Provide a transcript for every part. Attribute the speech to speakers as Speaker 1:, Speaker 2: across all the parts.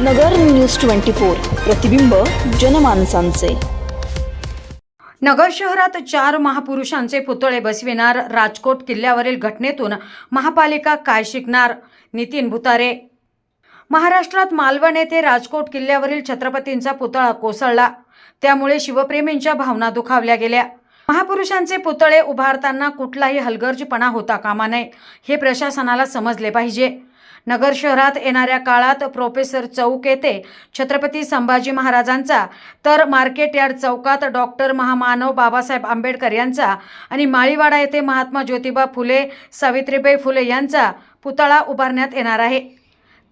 Speaker 1: नगर news twenty four प्रतिबिंब जनमानसांचे.
Speaker 2: नगर शहरात चार महापुरुषांचे पुतळे बसविणार राजकोट किल्ल्यावरील घटनेतून महापालिका काय शिकणार? नितीन भुतारे. महाराष्ट्रात मालवण येथे राजकोट किल्ल्यावरील छत्रपतींचा पुतळा कोसळला. त्यामुळे शिवप्रेमींच्या भावना दुखावल्या गेल्या. महापुरुषांचे पुतळे उभारताना कुठलाही हलगर्जीपणा होता कामा नये हे प्रशासनाला समजले पाहिजे. नगर शहरात येणाऱ्या काळात प्रोफेसर चौक येथे छत्रपती संभाजी महाराजांचा तर मार्केट यार्ड चौकात डॉक्टर महामानव बाबासाहेब आंबेडकर यांचा आणि माळीवाडा येथे महात्मा ज्योतिबा फुले सावित्रीबाई फुले यांचा पुतळा उभारण्यात येणार आहे.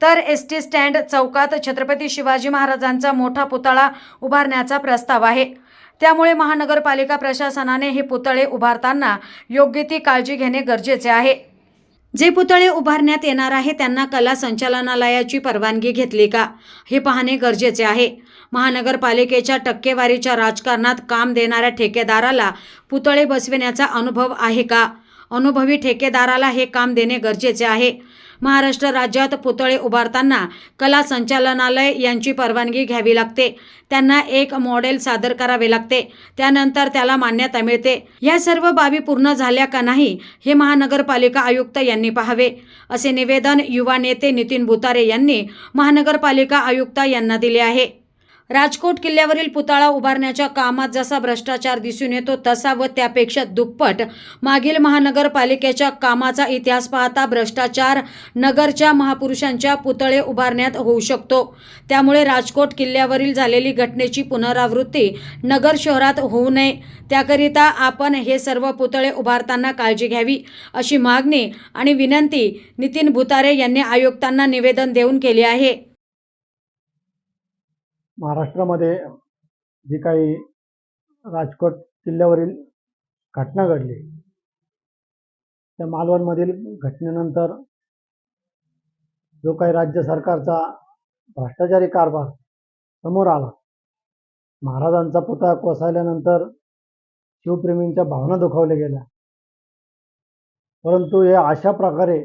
Speaker 2: तर एस टी स्टँड चौकात छत्रपती शिवाजी महाराजांचा मोठा पुतळा उभारण्याचा प्रस्ताव आहे. त्यामुळे महानगरपालिका प्रशासनाने हे पुतळे उभारताना योग्य ती काळजी घेणे गरजेचे आहे. जे पुतळे उभारण्यात येणार आहे त्यांना कला संचालनालयाची परवानगी घेतली का? हे पाहणे गरजेचे आहे. महानगरपालिकेच्या टक्केवारीच्या राजकारणात काम देणाऱ्या ठेकेदाराला पुतळे बसविण्याचा अनुभव आहे का? अनुभवी ठेकेदाराला हे काम देणे गरजेचे आहे. महाराष्ट्र राज्यात पुतळे उभारताना कला संचालनालय यांची परवानगी घ्यावी लागते. त्यांना एक मॉडेल सादर करावे लागते. त्यानंतर त्याला मान्यता मिळते. या सर्व बाबी पूर्ण झाल्या का नाही हे महानगरपालिका आयुक्त यांनी पाहावे. असे निवेदन युवा नेते नितीन भुतारे यांनी महानगरपालिका आयुक्त यांना दिले आहे. राजकोट किल्ल्यावरील पुतळा उभारण्याच्या कामात जसा भ्रष्टाचार दिसून येतो तसा व त्यापेक्षा दुप्पट मागील महानगरपालिकेच्या कामाचा इतिहास पाहता भ्रष्टाचार नगरच्या महापुरुषांच्या पुतळे उभारण्यात होऊ शकतो. त्यामुळे राजकोट किल्ल्यावरील झालेली घटनेची पुनरावृत्ती नगर शहरात होऊ नये. त्याकरिता आपण हे सर्व पुतळे उभारताना काळजी घ्यावी अशी मागणी आणि विनंती नितीन भुतारे यांनी आयुक्तांना निवेदन देऊन केली आहे.
Speaker 3: महाराष्ट्रामध्ये जी काही राजकोट किल्ल्यावरील घटना घडली त्या मालवणमधील घटनेनंतर जो काही राज्य सरकारचा भ्रष्टाचारी कारभार समोर आला महाराजांचा पुतळा कोसळल्यानंतर शिवप्रेमींच्या भावना दुखावल्या गेल्या. परंतु हे अशा प्रकारे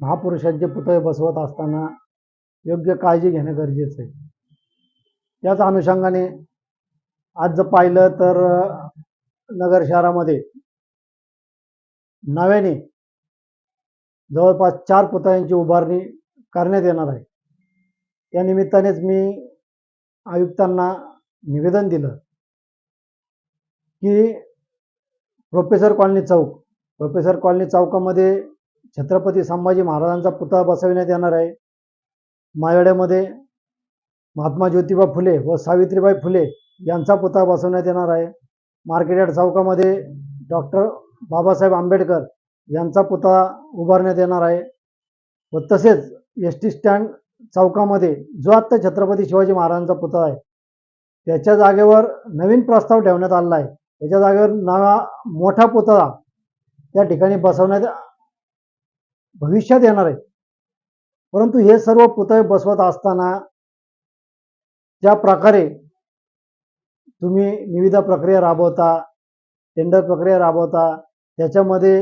Speaker 3: महापुरुषांचे पुतळे बसवत असताना योग्य काळजी घेणं गरजेचं आहे. याच अनुषंगाने आज जर पाहिलं तर नगर शहरामध्ये नव्याने जवळपास चार पुतळ्यांची उभारणी करण्यात येणार आहे. या निमित्तानेच मी आयुक्तांना निवेदन दिलं की प्रोफेसर कॉलनी चौक प्रोफेसर कॉलनी चौकामध्ये छत्रपती संभाजी महाराजांचा पुतळा बसविण्यात येणार आहे. मायवड्यामध्ये महात्मा ज्योतिबा फुले व सावित्रीबाई फुले यांचा पुतळा बसवण्यात येणार आहे. मार्केट यार्ड चौकामध्ये डॉक्टर बाबासाहेब आंबेडकर यांचा पुतळा उभारण्यात येणार आहे व तसेच एस टी स्टँड चौकामध्ये जो आत्ता छत्रपती शिवाजी महाराजांचा पुतळा आहे त्याच्या जागेवर नवीन प्रस्ताव ठेवण्यात आलेला आहे. त्याच्या जागेवर नवा मोठा पुतळा त्या ठिकाणी बसवण्यात भविष्यात येणार आहे. परंतु हे सर्व पुतळे बसवत असताना ज्या प्रकारे तुम्ही निविदा प्रक्रिया राबवता टेंडर प्रक्रिया राबवता त्याच्यामध्ये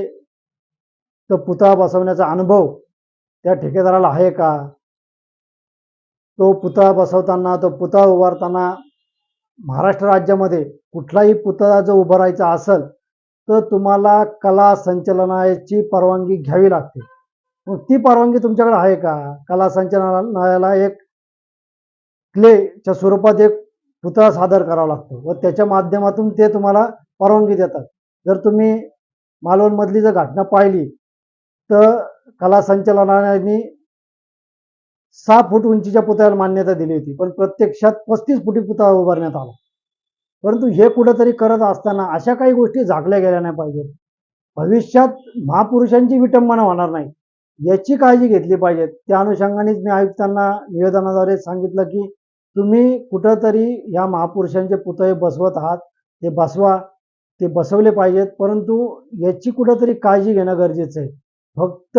Speaker 3: तो पुतळा बसवण्याचा अनुभव त्या ठेकेदाराला आहे का? तो पुतळा बसवताना तो पुतळा उभारताना महाराष्ट्र राज्यामध्ये कुठलाही पुतळा जर उभारायचा असेल तर तुम्हाला कला संचलनाची परवानगी घ्यावी लागते. मग ती परवानगी तुमच्याकडे आहे का? कला संचलनालयाला एक क्लेच्या स्वरूपात एक पुतळा सादर करावा लागतो व त्याच्या माध्यमातून ते तुम्हाला परवानगी देतात. जर तुम्ही मालवणमधली जर घटना पाहिली तर कला संचालनाने सहा फूट उंचीच्या पुतळ्याला मान्यता दिली होती पण प्रत्यक्षात पस्तीस फुटी पुतळा उभारण्यात आला. परंतु हे कुठंतरी करत असताना अशा काही गोष्टी झाकल्या गेल्या नाही पाहिजेत. भविष्यात महापुरुषांची विटंबना होणार नाही. याची काळजी घेतली पाहिजे त्या अनुषंगानेच मी आयुक्तांना निवेदनाद्वारे सांगितलं की तुम्ही कुठंतरी या महापुरुषांचे पुतळे बसवत आहात ते बसवा ते बसवले पाहिजेत परंतु याची कुठंतरी काळजी घेणं गरजेचं आहे. फक्त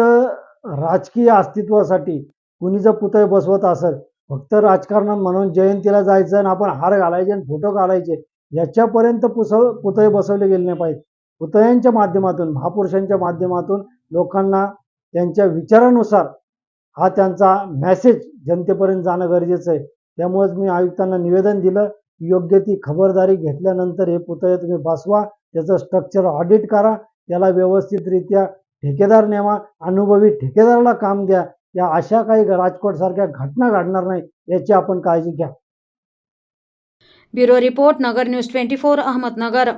Speaker 3: राजकीय अस्तित्वासाठी कुणी जर पुतळे बसवत असेल फक्त राजकारणात म्हणून जयंतीला जायचं आणि आपण हार घालायचे आणि फोटो घालायचे याच्यापर्यंत पुसव पुतळे बसवले गेले नाही पाहिजे पुतळ्यांच्या माध्यमातून महापुरुषांच्या माध्यमातून लोकांना त्यांच्या विचारानुसार हा त्यांचा मॅसेज जनतेपर्यंत जाणं गरजेचं आहे. त्यामुळेच मी आयुक्तांना निवेदन दिलं योग्य ती खबरदारी घेतल्यानंतर हे पुतळे तुम्ही बसवा त्याचं स्ट्रक्चर ऑडिट करा त्याला व्यवस्थितरित्या ठेकेदार नेमा अनुभवी ठेकेदाराला काम द्या. या अशा काही राजकोट सारख्या घटना घडणार नाही याची आपण काळजी घ्या.
Speaker 2: Bureau report Nagar news twenty four Ahmednagar.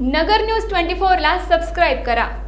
Speaker 4: Nagar news twenty फोरला सबस्क्राईब करा.